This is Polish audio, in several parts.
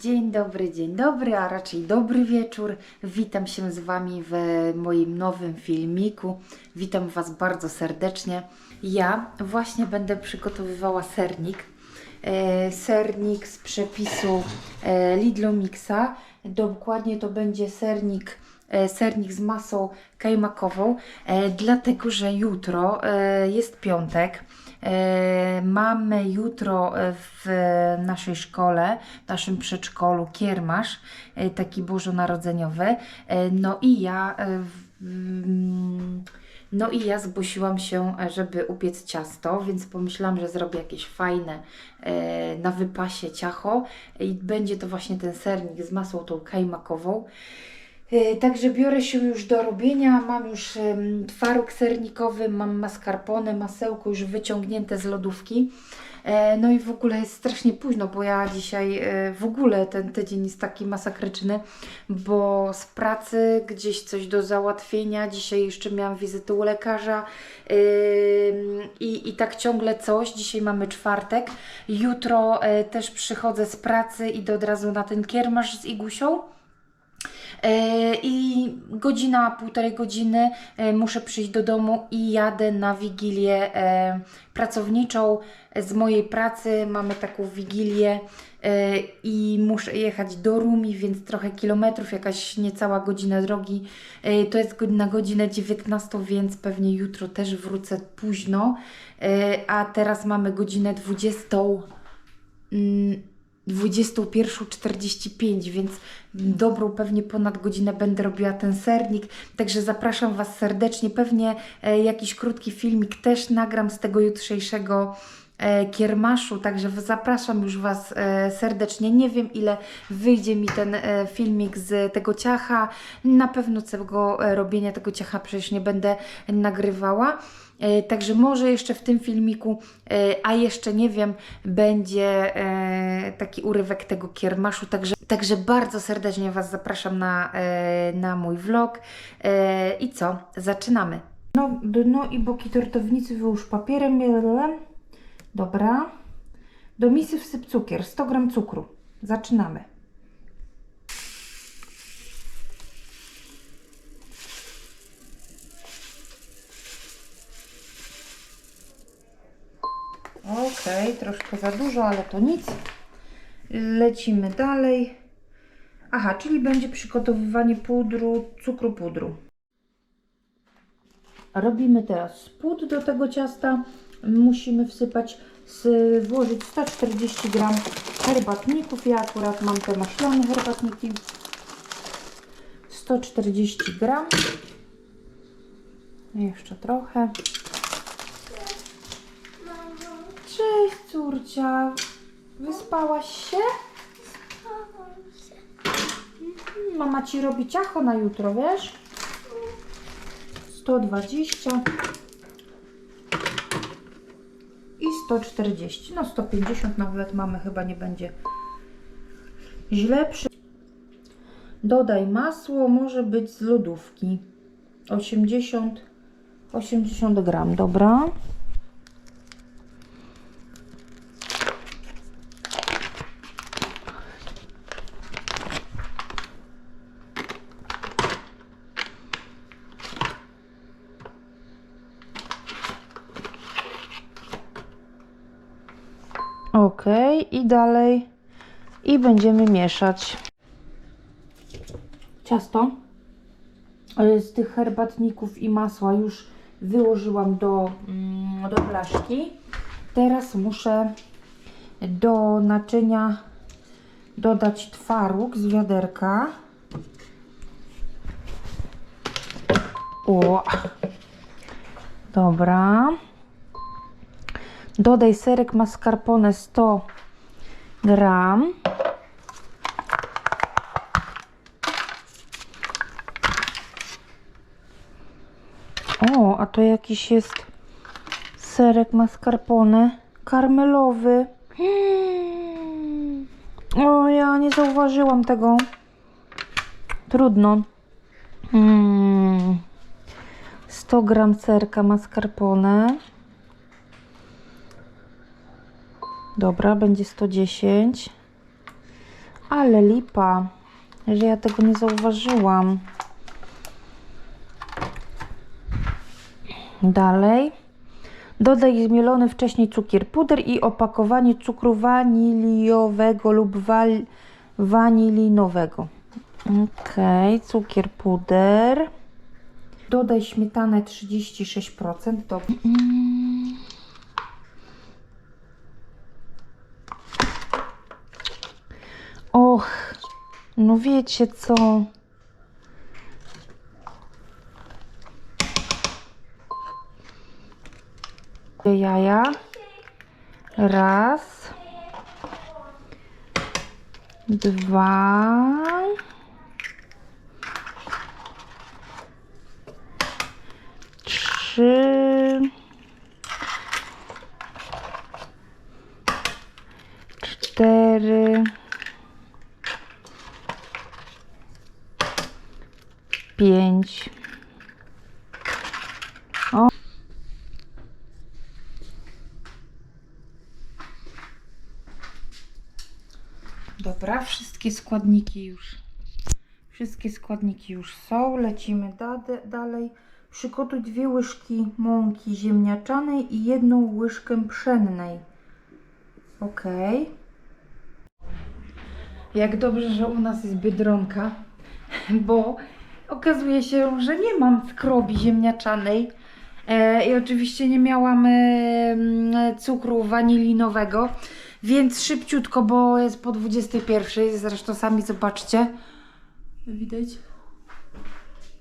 Dzień dobry, dzień dobry, a raczej dobry wieczór. Witam się z Wami w moim nowym filmiku. Witam Was bardzo serdecznie. Ja właśnie będę przygotowywała sernik. E, sernik z przepisu e, Lidlo Mixa. Dokładnie to będzie sernik e, sernik z masą kajmakową, dlatego że jutro jest piątek. E, Mamy jutro e, w naszej szkole, w naszym przedszkolu kiermasz, e, taki bożonarodzeniowy. No i ja, mm, no i ja zgłosiłam się, żeby upiec ciasto, więc pomyślałam, że zrobię jakieś fajne na wypasie ciacho i będzie to właśnie ten sernik z masą tą kajmakową. E, Także biorę się już do robienia. Mam już twaróg sernikowy, mam mascarpone, masełko już wyciągnięte z lodówki. E, No i w ogóle jest strasznie późno, bo ja dzisiaj e, w ogóle ten tydzień jest taki masakryczny, bo z pracy gdzieś coś do załatwienia. Dzisiaj jeszcze miałam wizytę u lekarza i, i tak ciągle coś. Dzisiaj mamy czwartek. Jutro też przychodzę z pracy, idę od razu na ten kiermasz z Igusią. E, I godzina, półtorej godziny e, muszę przyjść do domu i jadę na wigilię e, pracowniczą z mojej pracy. Mamy taką wigilię i muszę jechać do Rumi, więc trochę kilometrów, jakaś niecała godzina drogi. To jest na godzinę 19, więc pewnie jutro też wrócę późno. A teraz mamy godzinę 20. mm, 21.45, więc dobrą pewnie ponad godzinę będę robiła ten sernik. Także zapraszam Was serdecznie. Pewnie e, jakiś krótki filmik też nagram z tego jutrzejszego e, kiermaszu, także zapraszam już Was e, serdecznie. Nie wiem ile wyjdzie mi ten filmik z tego ciacha. Na pewno całego robienia tego ciacha przecież nie będę nagrywała. E, Także może jeszcze w tym filmiku, e, a jeszcze nie wiem, będzie e, taki urywek tego kiermaszu. Także, także bardzo serdecznie Was zapraszam na, na mój vlog. I co? Zaczynamy. No, dno i boki tortownicy wyłóż papierem. Dobra. Do misy wsyp cukier, 100 g cukru. Zaczynamy. Okej, troszkę za dużo, ale to nic. Lecimy dalej. Aha, czyli będzie przygotowywanie pudru, cukru pudru. Robimy teraz spód do tego ciasta. Musimy wsypać, włożyć 140 gram herbatników. Ja akurat mam te maślane herbatniki. 140 gram. Jeszcze trochę. Cześć, córcia. Wyspałaś się? Mhm, Mama ci robi ciacho na jutro, wiesz? 120 i 140. No 150 nawet mamy, chyba nie będzie źle. Przy... Dodaj masło, może być z lodówki. 80 80 gram, dobra. Ok, i dalej. I będziemy mieszać. Ciasto e, z tych herbatników i masła już wyłożyłam do, mm, do blaszki. Teraz muszę do naczynia dodać twaróg z wiaderka. O! Dobra. Dodaj serek mascarpone 100 gram. O, a to jakiś jest serek mascarpone karmelowy. Hmm. O, ja nie zauważyłam tego. Trudno. Hmm. 100 gram serka mascarpone. Dobra, będzie 110. Ale lipa, że ja tego nie zauważyłam. Dalej. Dodaj zmielony wcześniej cukier puder i opakowanie cukru waniliowego lub wal- wanilinowego. Ok, cukier puder. Dodaj śmietanę 36%. To... Mm. Och, no wiecie co? Jaja. Raz. Dwa. Trzy. Cztery. Pięć. O. Dobra, wszystkie składniki już. Wszystkie składniki już są. Lecimy da dalej. Przygotuj dwie łyżki mąki ziemniaczanej i jedną łyżkę pszennej. Ok. Jak dobrze, że u nas jest biedronka, bo okazuje się, że nie mam skrobi ziemniaczanej. E, I oczywiście nie miałam e, cukru wanilinowego, więc szybciutko, bo jest po 21. Zresztą sami zobaczcie. Widać?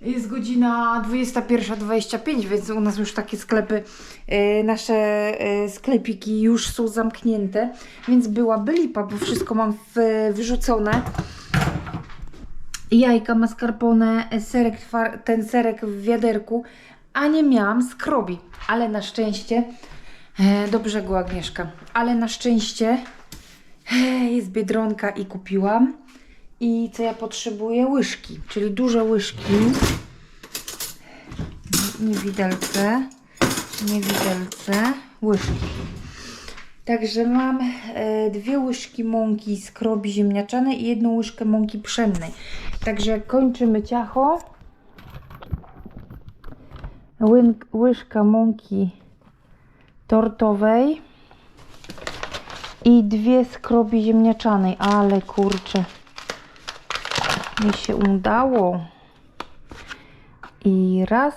Jest godzina 21.25, więc u nas już takie sklepy, e, nasze sklepiki już są zamknięte, więc byłaby lipa, bo wszystko mam wyrzucone. Jajka mascarpone, serek, ten serek w wiaderku, a nie miałam skrobi, ale na szczęście, e, do brzegu Agnieszka, ale na szczęście e, jest Biedronka i kupiłam. I co ja potrzebuję? Łyżki, czyli duże łyżki. Nie widelce, nie widelce, łyżki. Także mam e, dwie łyżki mąki skrobi ziemniaczanej i jedną łyżkę mąki pszennej. Także kończymy ciacho. Łyżka mąki tortowej i dwie skrobi ziemniaczanej. Ale kurczę, mi się udało. I raz.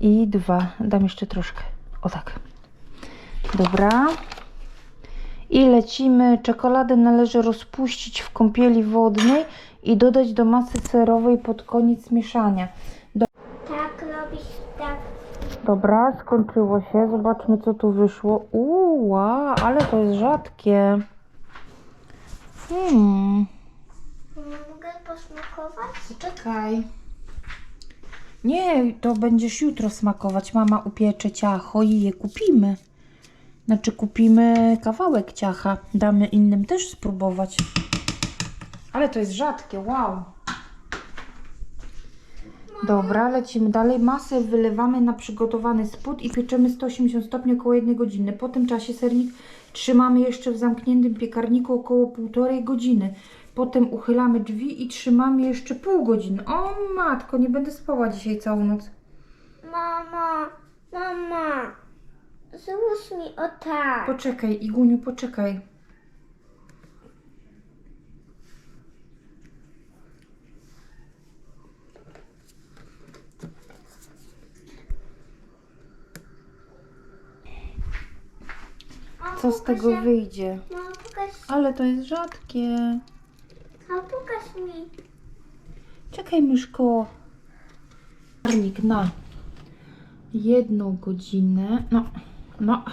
I dwa. Dam jeszcze troszkę. O tak. Dobra. I lecimy. Czekoladę należy rozpuścić w kąpieli wodnej i dodać do masy serowej pod koniec mieszania. Tak robisz tak. Dobra, skończyło się. Zobaczmy, co tu wyszło. Wow, ale to jest rzadkie. Hmm. Mogę posmakować? Czekaj. Nie, to będziesz jutro smakować. Mama upiecze ciacho i je kupimy. Znaczy kupimy kawałek ciacha. Damy innym też spróbować. Ale to jest rzadkie, wow. Dobra, lecimy dalej. Masę wylewamy na przygotowany spód i pieczemy 180 stopni około 1 godziny. Po tym czasie sernik trzymamy jeszcze w zamkniętym piekarniku około 1,5 godziny. Potem uchylamy drzwi i trzymamy jeszcze pół godziny. O matko, nie będę spała dzisiaj całą noc. Mama, mama, złóż mi o tak. Poczekaj, Iguniu, poczekaj. Co z tego wyjdzie? Pokaż, Ale to jest rzadkie. mama, pokaż mi. Czekaj, myszko. Piekarnik na jedną godzinę. No, no.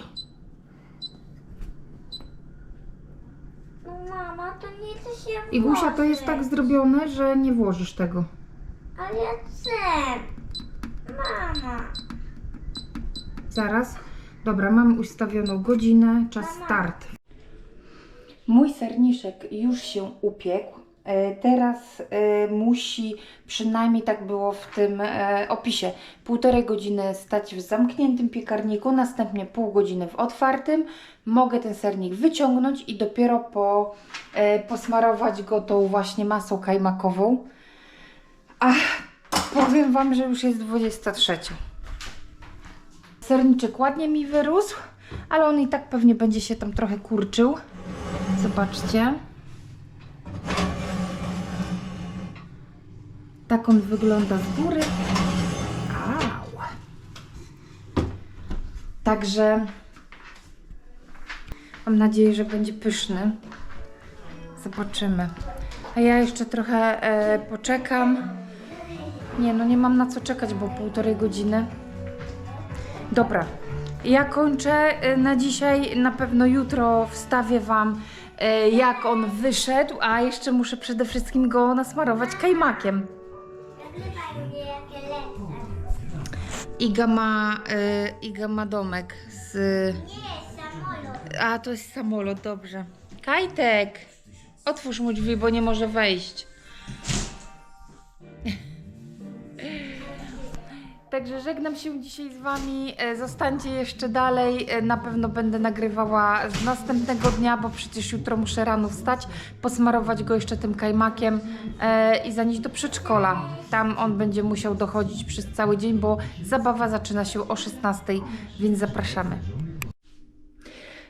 No mama, to nie chce się Igusia, to jest włożyć. tak zrobione, że nie włożysz tego. Ale ja chcę. Mama. Zaraz. Dobra, mamy ustawioną godzinę, czas Mama. start. Mój serniszek już się upiekł. E, Teraz e, musi, przynajmniej tak było w tym e, opisie, półtorej godziny stać w zamkniętym piekarniku, następnie pół godziny w otwartym. Mogę ten sernik wyciągnąć i dopiero po, posmarować go tą właśnie masą kajmakową. Ach, powiem Wam, że już jest 23. Serniczek ładnie mi wyrósł, ale on i tak pewnie będzie się tam trochę kurczył. Zobaczcie. Tak on wygląda z góry. Au. Także mam nadzieję, że będzie pyszny. Zobaczymy. A ja jeszcze trochę e, poczekam. Nie, no nie mam na co czekać, bo półtorej godziny. Dobra, ja kończę y, na dzisiaj. Na pewno jutro wstawię Wam, y, jak on wyszedł, a jeszcze muszę przede wszystkim go nasmarować kajmakiem. Iga ma, y, Iga ma domek z... Nie, samolot. A, to jest samolot, dobrze. Kajtek! Otwórz mu drzwi, bo nie może wejść. Także żegnam się dzisiaj z Wami. E, Zostańcie jeszcze dalej. E, Na pewno będę nagrywała z następnego dnia, bo przecież jutro muszę rano wstać, posmarować go jeszcze tym kajmakiem e, i zanieść do przedszkola. Tam on będzie musiał dochodzić przez cały dzień, bo zabawa zaczyna się o 16, więc zapraszamy.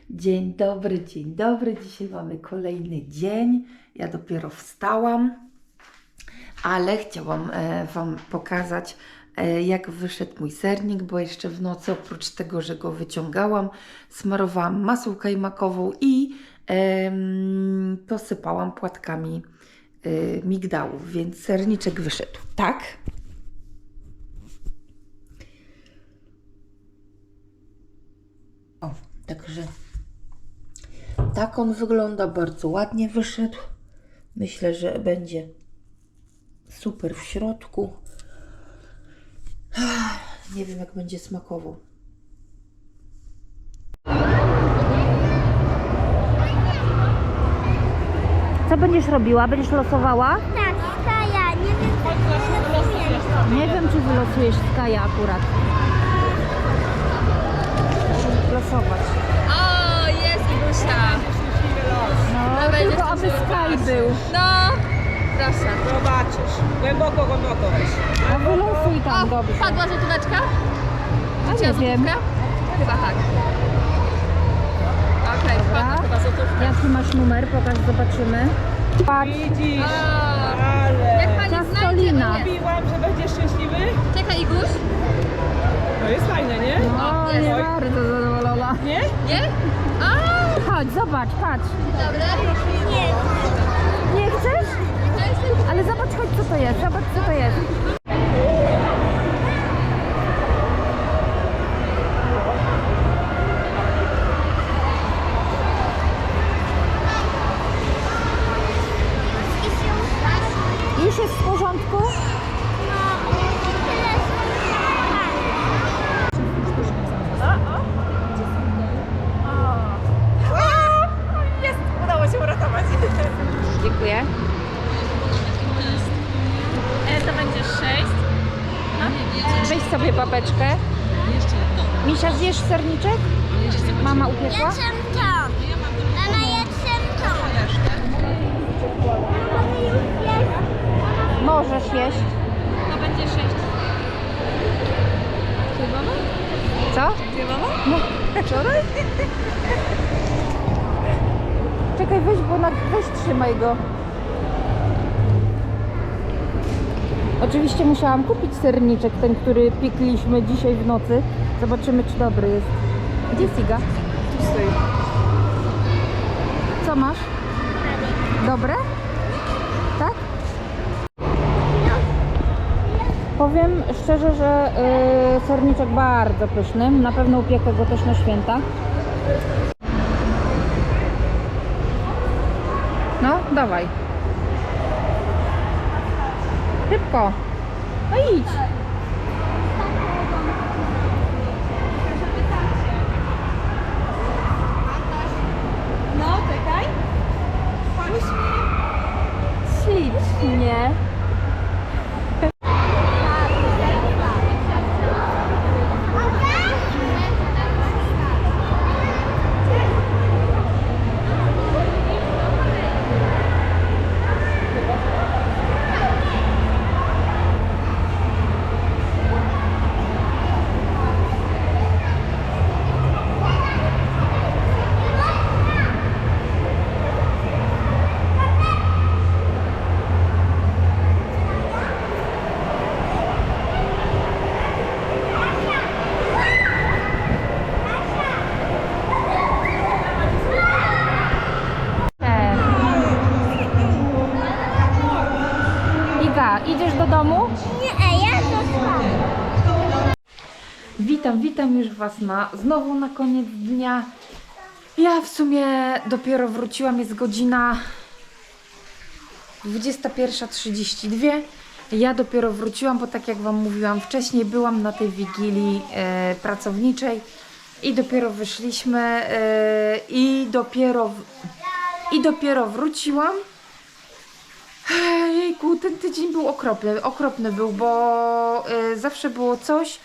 Dzień dobry, dzień dobry. Dzisiaj mamy kolejny dzień. Ja dopiero wstałam, ale chciałam Wam pokazać, jak wyszedł mój sernik, bo jeszcze w nocy, oprócz tego, że go wyciągałam, smarowałam masą kajmakową i posypałam płatkami e, migdałów, więc serniczek wyszedł. Tak? O, także tak on wygląda, bardzo ładnie wyszedł. Myślę, że będzie super w środku. Nie wiem, jak będzie smakował. Co będziesz robiła? Będziesz losowała? Tak, Kaja, nie wiem, co losujesz. Nie wiem, czy wylosujesz Skaja akurat. Losować. O, jest Igusia. No, tylko aby Sky był. No, proszę. Zobaczysz. Głęboko, głęboko weź. No wylosuj tam O, dobrze. padła złotóweczka? A nie wiem. złotówkę? Chyba tak. Okej, wpadła chyba złotówka. Jaki masz numer? Pokaż, zobaczymy. Patrz, Widzisz, O, ale... jak pani znajdzie, Ciastolina. to jest. Mówiłam, że będziesz szczęśliwy? Czekaj, Iguś. To jest fajne, nie? no jest. nie bardzo zadowolona. Nie? Nie? A, Chodź, zobacz, patrz. dobre. Nie, Nie chcesz? Sobie babeczkę. Misia, zjesz serniczek? Mama upiekła? Jestem tam. Mama, jestem. Mama, jest. Możesz jeść. To będzie 6. Co? No, wczoraj? Czekaj, weź, bo na, weź trzymaj go. Oczywiście musiałam kupić serniczek, ten, który piekliśmy dzisiaj w nocy. Zobaczymy, czy dobry jest. Gdzie jest Iga? Co masz? Dobre? Tak? Powiem szczerze, że y, serniczek bardzo pyszny. Na pewno upiekę go też na święta. No, dawaj. Szybko. No idź. No, czekaj. Nie. Iga, idziesz do domu? Nie, ja zostałam. Witam, witam już Was na, znowu na koniec dnia. Ja w sumie dopiero wróciłam, jest godzina 21.32. Ja dopiero wróciłam, bo tak jak Wam mówiłam wcześniej, byłam na tej wigilii e, pracowniczej i dopiero wyszliśmy e, i dopiero i dopiero wróciłam. Jejku, ten tydzień był okropny, okropny był, bo e, zawsze było coś.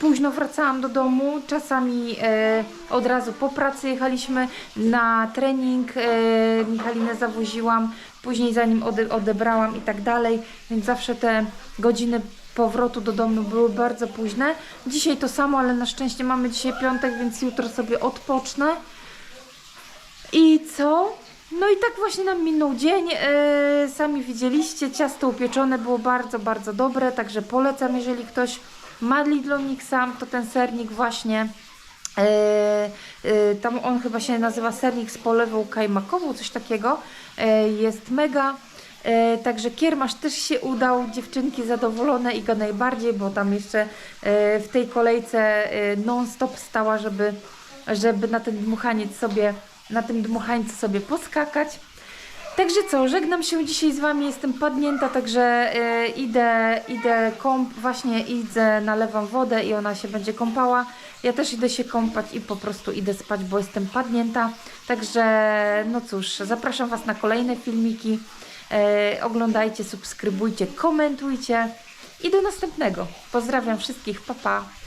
Późno wracałam do domu, czasami e, od razu po pracy jechaliśmy na trening, e, Michalinę zawoziłam, później zanim ode, odebrałam i tak dalej, więc zawsze te godziny powrotu do domu były bardzo późne. Dzisiaj to samo, ale na szczęście mamy dzisiaj piątek, więc jutro sobie odpocznę. I co? No i tak właśnie nam minął dzień. E, sami widzieliście, ciasto upieczone było bardzo, bardzo dobre, także polecam, jeżeli ktoś ma Lidlonik sam, to ten sernik właśnie. E, e, tam on chyba się nazywa sernik z polewą kajmakową, coś takiego. E, jest mega. E, także kiermasz też się udał, dziewczynki zadowolone, Iga najbardziej, bo tam jeszcze e, w tej kolejce e, non-stop stała, żeby, żeby na ten dmuchaniec sobie, na tym dmuchańcu sobie poskakać. Także co, żegnam się dzisiaj z Wami, jestem padnięta, także e, idę, idę kąp, właśnie idę, nalewam wodę i ona się będzie kąpała. Ja też idę się kąpać i po prostu idę spać, bo jestem padnięta. Także no cóż, zapraszam Was na kolejne filmiki. E, oglądajcie, subskrybujcie, komentujcie i do następnego. Pozdrawiam wszystkich, pa pa!